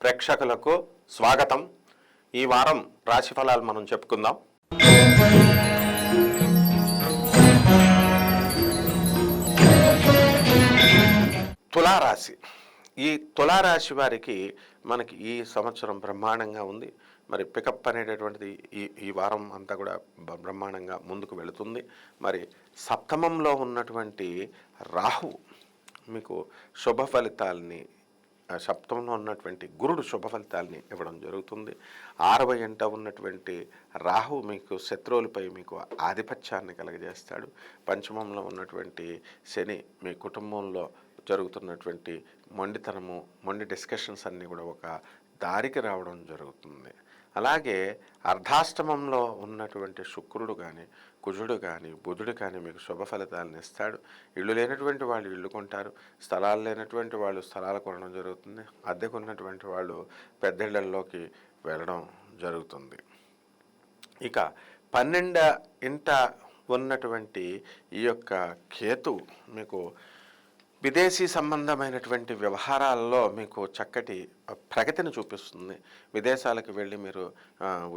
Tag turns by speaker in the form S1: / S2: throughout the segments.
S1: ప్రేక్షకులకు స్వాగతం. ఈ వారం రాశి ఫలాలు మనం చెప్పుకుందాం. తులారాశి. ఈ తులారాశి వారికి మనకి ఈ సంవత్సరం బ్రహ్మాండంగా ఉంది. మరి పికప్ అనేటటువంటిది ఈ ఈ వారం అంతా కూడా బ్రహ్మాండంగా ముందుకు వెళుతుంది. మరి సప్తమంలో ఉన్నటువంటి రాహు మీకు శుభ ఫలితాలని సప్తంలో ఉన్నటువంటి గురుడు శుభ ఫలితాలని ఇవ్వడం జరుగుతుంది. ఆరవ ఎంట ఉన్నటువంటి రాహు మీకు శత్రువులపై మీకు ఆధిపత్యాన్ని కలగజేస్తాడు. పంచమంలో ఉన్నటువంటి శని మీ కుటుంబంలో జరుగుతున్నటువంటి మొండితనము మొండి డిస్కషన్స్ అన్నీ కూడా ఒక దారికి రావడం జరుగుతుంది. అలాగే అర్ధాష్టమంలో ఉన్నటువంటి శుక్రుడు కానీ కుజుడు కానీ బుధుడు కానీ మీకు శుభ ఫలితాలను ఇస్తాడు. ఇల్లు లేనటువంటి వాళ్ళు ఇళ్ళు కొంటారు. స్థలాలు లేనటువంటి వాళ్ళు స్థలాలు కొనడం జరుగుతుంది. అద్దెకు ఉన్నటువంటి వాళ్ళు పెద్దిళ్ళలోకి వెళ్ళడం జరుగుతుంది. ఇక పన్నెండ ఇంట ఉన్నటువంటి ఈ యొక్క కేతు మీకు విదేశీ సంబంధమైనటువంటి వ్యవహారాల్లో మీకు చక్కటి ప్రగతిని చూపిస్తుంది. విదేశాలకు వెళ్ళి మీరు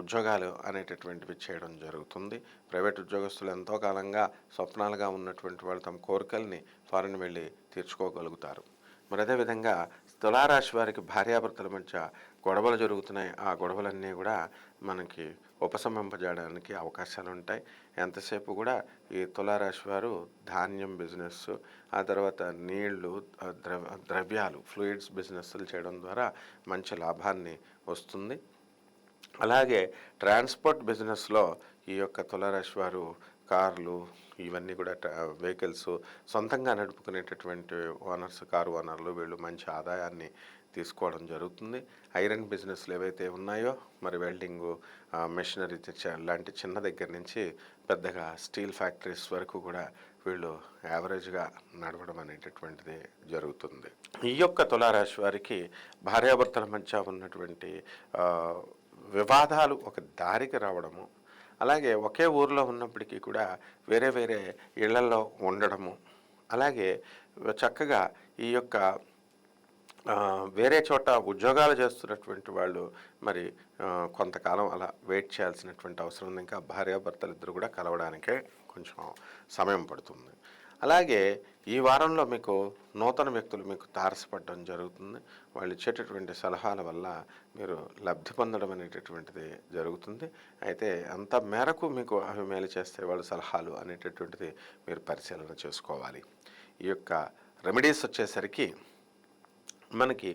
S1: ఉద్యోగాలు అనేటటువంటివి చేయడం జరుగుతుంది. ప్రైవేట్ ఉద్యోగస్తులు ఎంతో కాలంగా స్వప్నాలుగా ఉన్నటువంటి వాళ్ళు తమ కోరికల్ని ఫారెన్ వెళ్ళి తీర్చుకోగలుగుతారు. మరి అదేవిధంగా తులారాశి వారికి భార్యాభర్తల మధ్య గొడవలు జరుగుతున్నాయి. ఆ గొడవలన్నీ కూడా మనకి ఉపశమింపజేయడానికి అవకాశాలు ఉంటాయి. ఎంతసేపు కూడా ఈ తులారాశి వారు ధాన్యం బిజినెస్ ఆ తర్వాత నీళ్ళు ద్రవ ద్రవ్యాలు ఫ్లూయిడ్స్ బిజినెస్లు చేయడం ద్వారా మంచి లాభాన్ని వస్తుంది. అలాగే ట్రాన్స్పోర్ట్ బిజినెస్లో ఈ యొక్క తులారాశి వారు కార్లు ఇవన్నీ కూడా వెహికల్స్ సొంతంగా నడుపుకునేటటువంటి ఓనర్స్ కారు ఓనర్లు వీళ్ళు మంచి ఆదాయాన్ని తీసుకోవడం జరుగుతుంది. ఐరన్ బిజినెస్లు ఏవైతే ఉన్నాయో మరి వెల్డింగు మెషినరీ లాంటి చిన్న దగ్గర నుంచి పెద్దగా స్టీల్ ఫ్యాక్టరీస్ వరకు కూడా వీళ్ళు యావరేజ్గా నడవడం అనేటటువంటిది జరుగుతుంది. ఈ యొక్క తులారాశి వారికి భార్యాభర్తల మధ్య ఉన్నటువంటి వివాదాలు ఒక దారికి రావడము అలాగే ఒకే ఊరిలో ఉన్నప్పటికీ కూడా వేరే వేరే ఇళ్ళలో ఉండడము. అలాగే చక్కగా ఈ యొక్క వేరే చోట ఉద్యోగాలు చేస్తున్నటువంటి వాళ్ళు మరి కొంతకాలం అలా వెయిట్ చేయాల్సినటువంటి అవసరం ఉంది. ఇంకా భార్యాభర్తలు ఇద్దరు కూడా కలవడానికే కొంచెం సమయం పడుతుంది. అలాగే ఈ వారంలో మీకు నూతన వ్యక్తులు మీకు తారసపడడం జరుగుతుంది. వాళ్ళు ఇచ్చేటటువంటి సలహాల వల్ల మీరు లబ్ధి పొందడం అనేటటువంటిది జరుగుతుంది. అయితే అంత మేరకు మీకు అవి మేలు చేస్తే వాళ్ళ సలహాలు అనేటటువంటిది మీరు పరిశీలన చేసుకోవాలి. ఈ యొక్క రెమెడీస్ వచ్చేసరికి మనకి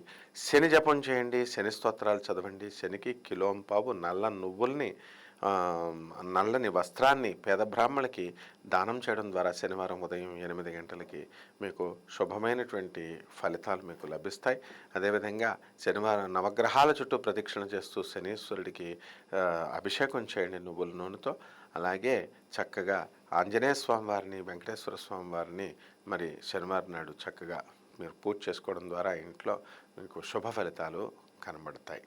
S1: శని జపం చేయండి శని స్తోత్రాలు చదవండి శనికి కిలోంపావు నల్ల నువ్వుల్ని నల్లని వస్త్రాన్ని పేద బ్రాహ్మణులకి దానం చేయడం ద్వారా శనివారం ఉదయం ఎనిమిది గంటలకి మీకు శుభమైనటువంటి ఫలితాలు మీకు లభిస్తాయి. అదేవిధంగా శనివారం నవగ్రహాల చుట్టూ ప్రదక్షిణ చేస్తూ శనీశ్వరుడికి అభిషేకం చేయండి నువ్వుల నూనెతో. అలాగే చక్కగా ఆంజనేయ స్వామి వారిని వెంకటేశ్వర స్వామి వారిని మరి శనివారం నాడు చక్కగా మీరు పూజ చేసుకోవడం ద్వారా ఇంట్లో మీకు శుభ ఫలితాలు కనబడతాయి.